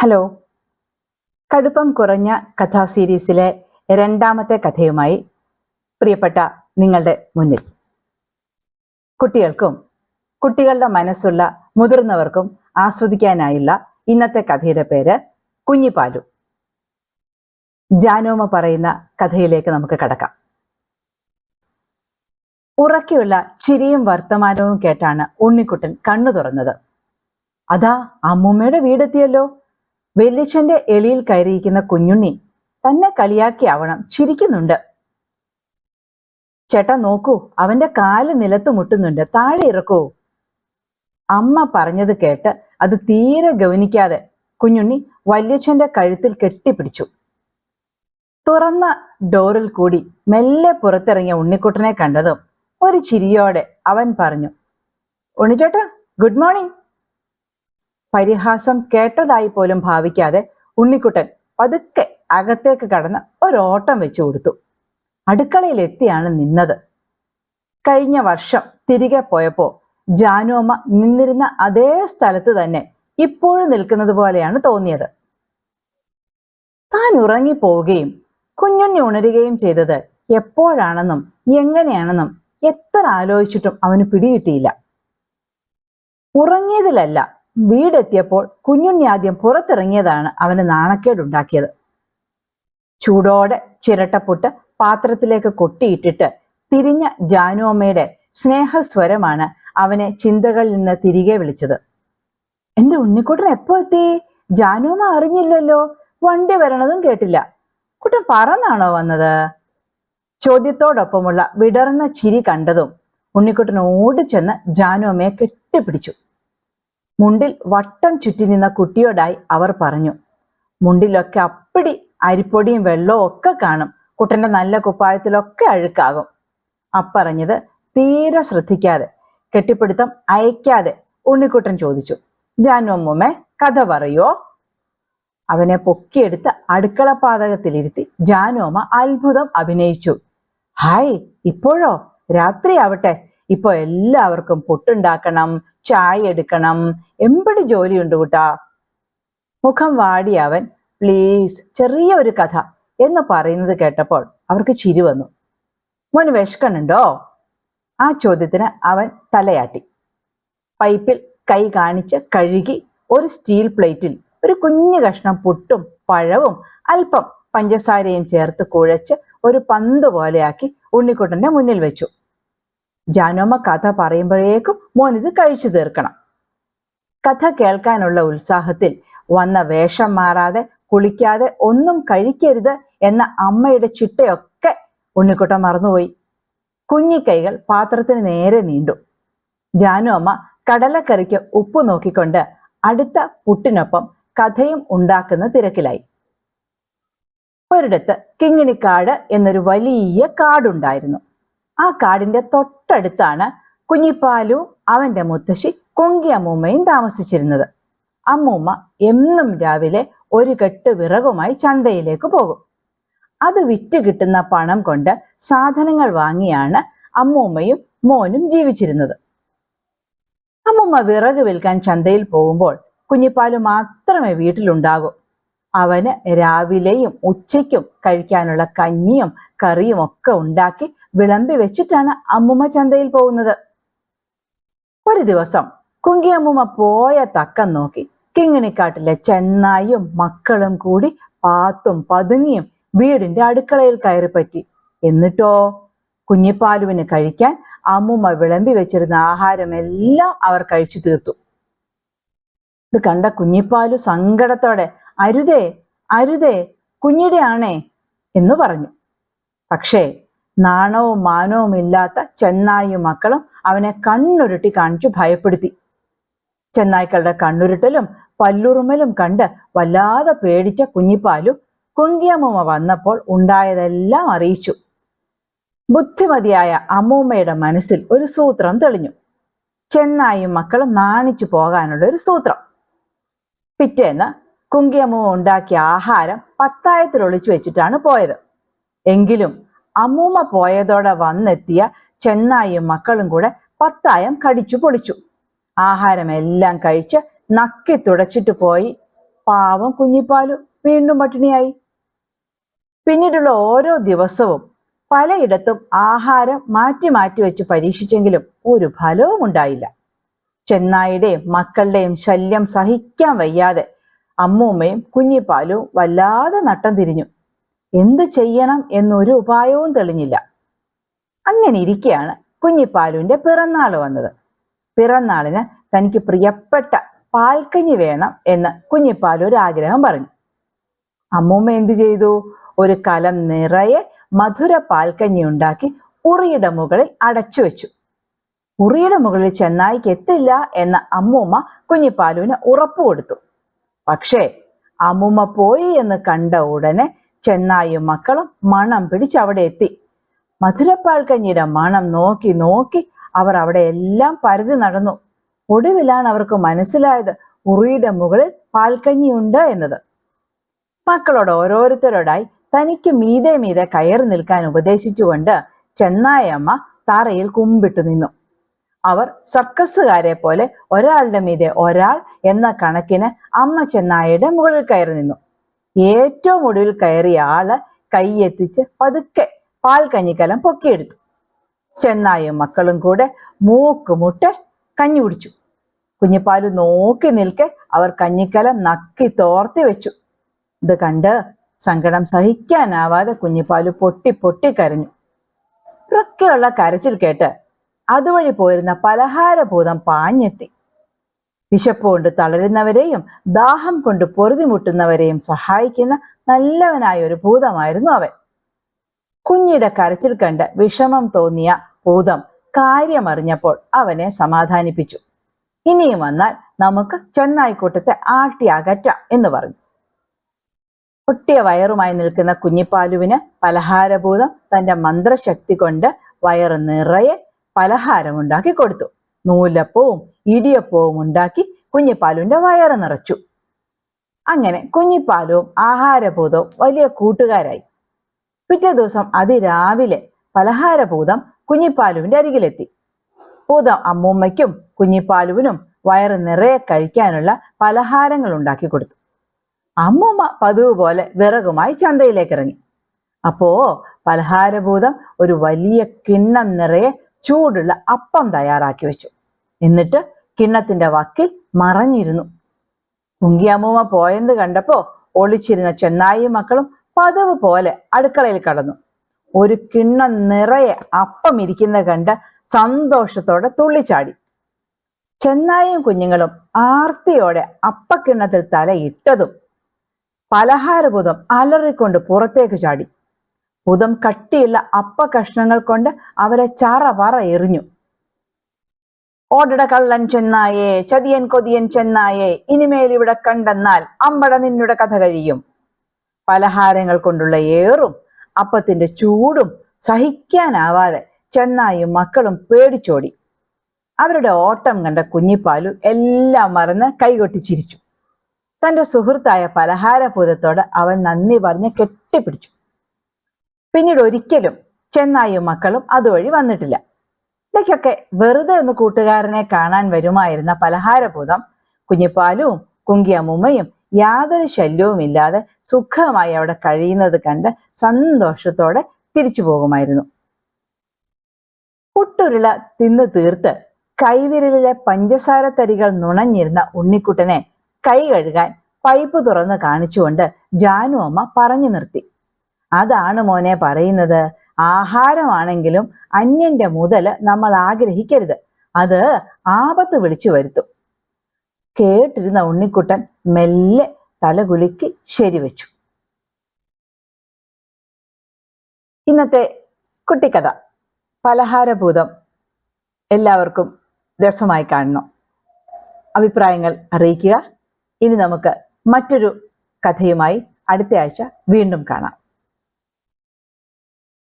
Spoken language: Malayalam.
ഹലോ കടുപ്പം കുറഞ്ഞ കഥാ സീരീസിലെ രണ്ടാമത്തെ കഥയുമായി പ്രിയപ്പെട്ട നിങ്ങളുടെ മുന്നിൽ. കുട്ടികൾക്കും കുട്ടികളുടെ മനസ്സുള്ള മുതിർന്നവർക്കും ആസ്വദിക്കാനായുള്ള ഇന്നത്തെ കഥയുടെ പേര് കുഞ്ഞിപ്പാലു. ജാനോമ പറയുന്ന കഥയിലേക്ക് നമുക്ക് കടക്കാം. ഉറക്കെയുള്ള ചിരിയും വർത്തമാനവും കേട്ടാണ് ഉണ്ണിക്കുട്ടൻ കണ്ണു തുറന്നത്. അതാ അമ്മൂമ്മയുടെ വീടെത്തിയല്ലോ. വെല്ലിച്ചന്റെ എലിയിൽ കയറിയിരിക്കുന്ന കുഞ്ഞുണ്ണി തന്നെ കളിയാക്കിയാവണം ചിരിക്കുന്നുണ്ട്. ചേട്ടാ നോക്കൂ അവന്റെ കാൽ നിലത്ത് മുട്ടുന്നുണ്ട്. താഴെ ഇറക്കൂ. അമ്മ പറഞ്ഞത് കേട്ട് അത് തീരെ ഗവനിക്കാതെ കുഞ്ഞുണ്ണി വല്യച്ഛന്റെ കഴുത്തിൽ കെട്ടിപ്പിടിച്ചു. തുറന്ന ഡോറിൽ കൂടി മെല്ലെ പുറത്തിറങ്ങിയ ഉണ്ണിക്കുട്ടനെ കണ്ടതും ഒരു ചിരിയോടെ അവൻ പറഞ്ഞു ഉണ്ണിച്ചേട്ടാ ഗുഡ് മോർണിംഗ്. പരിഹാസം കേട്ടതായി പോലും ഭാവിക്കാതെ ഉണ്ണിക്കുട്ടൻ പതുക്കെ അകത്തേക്ക് കടന്ന് ഒരോട്ടം വെച്ചു കൊടുത്തു. അടുക്കളയിൽ എത്തിയാണ് നിന്നത്. കഴിഞ്ഞ വർഷം തിരികെ പോയപ്പോ ജാനോമ നിന്നിരുന്ന അതേ സ്ഥലത്ത് തന്നെ ഇപ്പോഴും നിൽക്കുന്നത് പോലെയാണ് തോന്നിയത്. താൻ ഉറങ്ങിപ്പോവുകയും കുഞ്ഞുണ്ണി ഉണരുകയും ചെയ്തത് എപ്പോഴാണെന്നും എങ്ങനെയാണെന്നും എത്ര ആലോചിച്ചിട്ടും അവന് പിടികിട്ടിയില്ല. ഉറങ്ങിയതിലല്ല വീടെത്തിയപ്പോൾ കുഞ്ഞുണ്ണി ആദ്യം പുറത്തിറങ്ങിയതാണ് അവന് നാണക്കേടുണ്ടാക്കിയത്. ചൂടോടെ ചിരട്ടപ്പുട്ട് പാത്രത്തിലേക്ക് കൊട്ടിയിട്ടിട്ട് തിരിഞ്ഞ ജാനുവമ്മയുടെ സ്നേഹസ്വരമാണ് അവനെ ചിന്തകളിൽ നിന്ന് തിരികെ വിളിച്ചത്. എന്റെ ഉണ്ണിക്കുട്ടൻ എപ്പോ എത്തി? ജാനുവമ്മ അറിഞ്ഞില്ലല്ലോ. വണ്ടി വരണതും കേട്ടില്ല. കുട്ടൻ പറന്നാണോ വന്നത്? ചോദ്യത്തോടൊപ്പമുള്ള വിടർന്ന ചിരി കണ്ടതും ഉണ്ണിക്കുട്ടൻ ഓടിച്ചെന്ന് ജാനുവമ്മയെ കെട്ടിപ്പിടിച്ചു. മുണ്ടിൽ വട്ടം ചുറ്റി നിന്ന കുട്ടിയോടായി അവർ പറഞ്ഞു മുണ്ടിലൊക്കെ അപ്പടി അരിപ്പൊടിയും വെള്ളവും ഒക്കെ കാണും. കുട്ടന്റെ നല്ല കുപ്പായത്തിലൊക്കെ അഴുക്കാകും. അപ്പറഞ്ഞത് തീരെ ശ്രദ്ധിക്കാതെ കെട്ടിപ്പിടുത്തം അയക്കാതെ ഉണ്ണിക്കുട്ടൻ ചോദിച്ചു. ജാനു അമ്മൂമ്മേ കഥ പറയോ? അവനെ പൊക്കിയെടുത്ത് അടുക്കള പാതകത്തിലിരുത്തി ജാനോമ അത്ഭുതം അഭിനയിച്ചു. ഹായ് ഇപ്പോഴോ? രാത്രിയാവട്ടെ. ഇപ്പൊ എല്ലാവർക്കും പുട്ടുണ്ടാക്കണം ചായ എടുക്കണം. എമ്പടി ജോലിയുണ്ട് കൂട്ടാ. മുഖം വാടി അവൻ പ്ലീസ് ചെറിയ ഒരു കഥ എന്ന് പറയുന്നത് കേട്ടപ്പോൾ അവർക്ക് ചിരി വന്നു. മോൻ വിഷക്കണുണ്ടോ ആ ചോദ്യത്തിന് അവൻ തലയാട്ടി. പൈപ്പിൽ കൈ കാണിച്ച് കഴുകി ഒരു സ്റ്റീൽ പ്ലേറ്റിൽ ഒരു കുഞ്ഞു കഷ്ണം പുട്ടും പഴവും അല്പം പഞ്ചസാരയും ചേർത്ത് കുഴച്ച് ഒരു പന്ത് പോലെയാക്കി ഉണ്ണിക്കുട്ടന്റെ മുന്നിൽ വെച്ചു. ജാനോമ്മ കഥ പറയുമ്പോഴേക്കും മോൻ ഇത് കഴിച്ചു തീർക്കണം. കഥ കേൾക്കാനുള്ള ഉത്സാഹത്തിൽ വന്ന വേഷം മാറാതെ കുളിക്കാതെ ഒന്നും കഴിക്കരുത് എന്ന അമ്മയുടെ ചിട്ടയൊക്കെ ഉണ്ണിക്കുട്ടൻ മറന്നുപോയി. കുഞ്ഞിക്കൈകൾ പാത്രത്തിന് നേരെ നീണ്ടു. ജാനു അമ്മ കടലക്കറിക്ക് ഉപ്പ് നോക്കിക്കൊണ്ട് അടുത്ത പുട്ടിനൊപ്പം കഥയും ഉണ്ടാക്കുന്ന തിരക്കിലായി. ഒരിടത്ത് കിങ്ങിണിക്കാട് എന്നൊരു വലിയ കാടുണ്ടായിരുന്നു. ആ കാടിന്റെ തൊട്ടടുത്താണ് കുഞ്ഞിപ്പാലു അവന്റെ മുത്തശ്ശി കൊങ്കി അമ്മൂമ്മയും താമസിച്ചിരുന്നത്. അമ്മൂമ്മ എന്നും രാവിലെ ഒരു കെട്ട് വിറകുമായി ചന്തയിലേക്ക് പോകും. അത് വിറ്റ് കിട്ടുന്ന പണം കൊണ്ട് സാധനങ്ങൾ വാങ്ങിയാണ് അമ്മൂമ്മയും മോനും ജീവിച്ചിരുന്നത്. അമ്മൂമ്മ വിറക് വിൽക്കാൻ ചന്തയിൽ പോകുമ്പോൾ കുഞ്ഞിപ്പാലു മാത്രമേ വീട്ടിലുണ്ടാകൂ. അവന് രാവിലെയും ഉച്ചയ്ക്കും കഴിക്കാനുള്ള കഞ്ഞിയും കറിയും ഒക്കെ ഉണ്ടാക്കി വിളമ്പി വെച്ചിട്ടാണ് അമ്മുമ്മ ചന്തയിൽ പോകുന്നത്. ഒരു ദിവസം കുങ്കി അമ്മുമ്മ പോയ തക്കം നോക്കി. കിങ്ങിണിക്കാട്ടിലെ ചെന്നായും മക്കളും കൂടി പാത്തും പതുങ്ങിയും വീടിന്റെ അടുക്കളയിൽ കയറി പറ്റി. എന്നിട്ടോ? കുഞ്ഞിപ്പാലുവിന് കഴിക്കാൻ അമ്മുമ്മ വിളമ്പി വെച്ചിരുന്ന ആഹാരമെല്ലാം അവർ കഴിച്ചു തീർത്തു. ഇത് കണ്ട കുഞ്ഞിപ്പാലു സങ്കടത്തോടെ അരുതേ അരുതേ കുഞ്ഞിടെയാണേ എന്ന് പറഞ്ഞു. പക്ഷേ നാണവും മാനവും ഇല്ലാത്ത ചെന്നായും മക്കളും അവനെ കണ്ണുരുട്ടി കാണിച്ചു ഭയപ്പെടുത്തി. ചെന്നായ്ക്കളുടെ കണ്ണുരുട്ടലും പല്ലുറുമലും കണ്ട് വല്ലാതെ പേടിച്ച കുഞ്ഞിപ്പാലു കുങ്കിയമ്മൂമ്മ വന്നപ്പോൾ ഉണ്ടായതെല്ലാം അറിയിച്ചു. ബുദ്ധിമതിയായ അമ്മൂമ്മയുടെ മനസ്സിൽ ഒരു സൂത്രം തെളിഞ്ഞു. ചെന്നായും മക്കളും നാണിച്ചു പോകാനുള്ള ഒരു സൂത്രം. പിറ്റേന്ന് കുങ്കിയമ്മ ഉണ്ടാക്കിയ ആഹാരം പത്തായത്തിൽ ഒളിച്ചു വെച്ചിട്ടാണ് പോയത്. എങ്കിലും അമ്മൂമ്മ പോയതോടെ വന്നെത്തിയ ചെന്നായും മക്കളും കൂടെ പത്തായം കടിച്ചു പൊളിച്ചു. ആഹാരമെല്ലാം കഴിച്ച് നക്കി തുടച്ചിട്ട് പോയി. പാവം കുഞ്ഞിപ്പാലു വീണ്ടും പട്ടിണിയായി. പിന്നീടുള്ള ഓരോ ദിവസവും പലയിടത്തും ആഹാരം മാറ്റി മാറ്റി വെച്ച് പരീക്ഷിച്ചെങ്കിലും ഒരു ഫലവും ഉണ്ടായില്ല. ചെന്നായിയുടെയും മക്കളുടെയും ശല്യം സഹിക്കാൻ വയ്യാതെ അമ്മൂമ്മയും കുഞ്ഞിപ്പാലും വല്ലാതെ നട്ടം തിരിഞ്ഞു. എന്ത് ചെയ്യണം എന്നൊരു ഉപായവും തെളിഞ്ഞില്ല. അങ്ങനെ ഇരിക്കെയാണ് കുഞ്ഞിപ്പാലുവിന്റെ പിറന്നാൾ വന്നത്. പിറന്നാളിന് തനിക്ക് പ്രിയപ്പെട്ട പാൽക്കഞ്ഞി വേണം എന്ന് കുഞ്ഞിപ്പാലു ഒരു ആഗ്രഹം പറഞ്ഞു. അമ്മൂമ്മ എന്തു ചെയ്തു? ഒരു കലം നിറയെ മധുര പാൽക്കഞ്ഞി ഉണ്ടാക്കി ഉറിയുടെ മുകളിൽ അടച്ചു വെച്ചു. ഉറിയുടെ മുകളിൽ ചെന്നായിക്ക് എത്തില്ല എന്ന അമ്മൂമ്മ കുഞ്ഞിപ്പാലുവിന് ഉറപ്പു കൊടുത്തു. പക്ഷേ അമ്മൂമ്മ പോയി എന്ന് കണ്ട ഉടനെ ചെന്നായും മക്കളും മണം പിടിച്ച് അവിടെ എത്തി. മധുരപ്പാൽക്കഞ്ഞിയുടെ മണം നോക്കി നോക്കി അവർ അവിടെ എല്ലാം പരതി നടന്നു. ഒടുവിലാണ് അവർക്ക് മനസ്സിലായത് ഉറിയുടെ മുകളിൽ പാൽക്കഞ്ഞിയുണ്ട് എന്നത്. മക്കളോട് ഓരോരുത്തരോടായി തനിക്ക് മീതെ മീതെ കയറി നിൽക്കാൻ ഉപദേശിച്ചുകൊണ്ട് ചെന്നായമ്മ തറയിൽ കുമ്പിട്ടു നിന്നു. അവർ സർക്കസുകാരെ പോലെ ഒരാളുടെ മീതെ ഒരാൾ എന്ന കണക്കിന് അമ്മ ചെന്നായയുടെ മുകളിൽ കയറി നിന്നു. ഏറ്റവും ഒടുവിൽ കയറിയ ആൾ കൈയെത്തിച്ച് പതുക്കെ പാൽ കഞ്ഞിക്കലം പൊക്കിയെടുത്തു. ചെന്നായും മക്കളും കൂടെ മൂക്കുമുട്ട് കഞ്ഞി കുടിച്ചു. കുഞ്ഞിപ്പാൽ നോക്കി നിൽക്കെ അവർ കഞ്ഞിക്കലം നക്കി തോർത്തി വെച്ചു. ഇത് കണ്ട് സങ്കടം സഹിക്കാനാവാതെ കുഞ്ഞിപ്പാൽ പൊട്ടി പൊട്ടി കരഞ്ഞു. ഉറക്കെയുള്ള കരച്ചിൽ കേട്ട് അതുവഴി പോയിരുന്ന പലഹാരഭൂതം പാഞ്ഞെത്തി. വിശപ്പ് കൊണ്ട് തളരുന്നവരെയും ദാഹം കൊണ്ട് പൊറുതിമുട്ടുന്നവരെയും സഹായിക്കുന്ന നല്ലവനായ ഒരു ഭൂതമായിരുന്നു അവൻ. കുഞ്ഞിയുടെ കരച്ചിൽ കണ്ട് വിഷമം തോന്നിയ ഭൂതം കാര്യമറിഞ്ഞപ്പോൾ അവനെ സമാധാനിപ്പിച്ചു. ഇനിയും വന്നാൽ നമുക്ക് ചെന്നായിക്കൂട്ടത്തെ ആട്ടി അകറ്റാം എന്ന് പറഞ്ഞു. പൊട്ടിയ വയറുമായി നിൽക്കുന്ന കുഞ്ഞിപ്പാലുവിന് പലഹാരഭൂതം തന്റെ മന്ത്രശക്തി കൊണ്ട് വയറ് നിറയെ പലഹാരം ഉണ്ടാക്കി കൊടുത്തു. നൂലപ്പവും ഇടിയപ്പവും ഉണ്ടാക്കി കുഞ്ഞിപ്പാലുവിന്റെ വയറ് നിറച്ചു. അങ്ങനെ കുഞ്ഞിപ്പാലുവും ആഹാരഭൂതവും വലിയ കൂട്ടുകാരായി. പിറ്റേ ദിവസം അതിരാവിലെ പലഹാരഭൂതം കുഞ്ഞിപ്പാലുവിന്റെ അരികിലെത്തി. ഭൂതം അമ്മൂമ്മയ്ക്കും കുഞ്ഞിപ്പാലുവിനും വയറ് നിറയെ കഴിക്കാനുള്ള പലഹാരങ്ങൾ ഉണ്ടാക്കി കൊടുത്തു. അമ്മൂമ്മ പതിവ് പോലെ വിറകുമായി ചന്തയിലേക്ക് ഇറങ്ങി അപ്പോ പലഹാരഭൂതം ഒരു വലിയ കിണ്ണം നിറയെ ചൂടുള്ള അപ്പം തയ്യാറാക്കി വെച്ചു. എന്നിട്ട് കിണ്ണത്തിന്റെ വക്കിൽ മറഞ്ഞിരുന്നു. കുങ്കിയമ്മൂമ്മ പോയെന്ന് കണ്ടപ്പോ ഒളിച്ചിരുന്ന ചെന്നായി മക്കളും പതിവ് പോലെ അടുക്കളയിൽ കടന്നു. ഒരു കിണ്ണം നിറയെ അപ്പം ഇരിക്കുന്ന കണ്ട് സന്തോഷത്തോടെ തുള്ളിച്ചാടി. ചെന്നായും കുഞ്ഞുങ്ങളും ആർത്തിയോടെ അപ്പക്കിണ്ണത്തിൽ തലയിട്ടതും പലഹാരഭൂതം അലറിക്കൊണ്ട് പുറത്തേക്ക് ചാടി. ഭൂതം കട്ടിയുള്ള അപ്പ കഷ്ണങ്ങൾ കൊണ്ട് അവരെ ചറ പറ എറിഞ്ഞു. ഓടട കള്ളൻ ചെന്നായേ ചതിയൻ കൊതിയൻ ചെന്നായേ ഇനിമേൽ ഇവിടെ കണ്ടെന്നാൽ അമ്പട നിന്നുടെ കഥ കഴിയും. പലഹാരങ്ങൾ കൊണ്ടുള്ള ഏറും അപ്പത്തിന്റെ ചൂടും സഹിക്കാനാവാതെ ചെന്നായും മക്കളും പേടിച്ചോടി. അവരുടെ ഓട്ടം കണ്ട കുഞ്ഞിപ്പാലു എല്ലാം മറന്ന് കൈകൊട്ടി ചിരിച്ചു. തന്റെ സുഹൃത്തായ പലഹാരഭൂതത്തോട് അവൻ നന്ദി പറഞ്ഞ് കെട്ടിപ്പിടിച്ചു. പിന്നീട് ഒരിക്കലും ചെന്നായും മക്കളും അതുവഴി വന്നിട്ടില്ല. ഇടയ്ക്കൊക്കെ വെറുതെ ഒന്ന് കൂട്ടുകാരനെ കാണാൻ വരുമായിരുന്ന പലഹാരഭൂതം കുഞ്ഞിപ്പാലും കുങ്കിയമ്മൂമ്മയും യാതൊരു ശല്യവും ഇല്ലാതെ സുഖമായി അവിടെ കഴിയുന്നത് കണ്ട് സന്തോഷത്തോടെ തിരിച്ചു പോകുമായിരുന്നു. പുട്ടുരുള തിന്നു തീർത്ത് കൈവിരലിലെ പഞ്ചസാര തരികൾ നുണഞ്ഞിരുന്ന ഉണ്ണിക്കുട്ടനെ കൈ കഴുകാൻ പൈപ്പ് തുറന്ന് കാണിച്ചുകൊണ്ട് ജാനു അമ്മ പറഞ്ഞു നിർത്തി. അതാണ് മോനെ പറയുന്നത് ആഹാരമാണെങ്കിലും അന്യന്റെ മുതൽ നമ്മൾ ആഗ്രഹിക്കരുത്. അത് ആപത്ത് വിളിച്ചു വരുത്തും. കേട്ടിരുന്ന ഉണ്ണിക്കുട്ടൻ മെല്ലെ തലകുലുക്കി ശരിവെച്ചു ഇന്നത്തെ കുട്ടിക്കഥ പലഹാരഭൂതം എല്ലാവർക്കും രസമായി കാണണം. അഭിപ്രായങ്ങൾ അറിയിക്കുക. ഇനി നമുക്ക് മറ്റൊരു കഥയുമായി അടുത്ത ആഴ്ച വീണ്ടും കാണാം.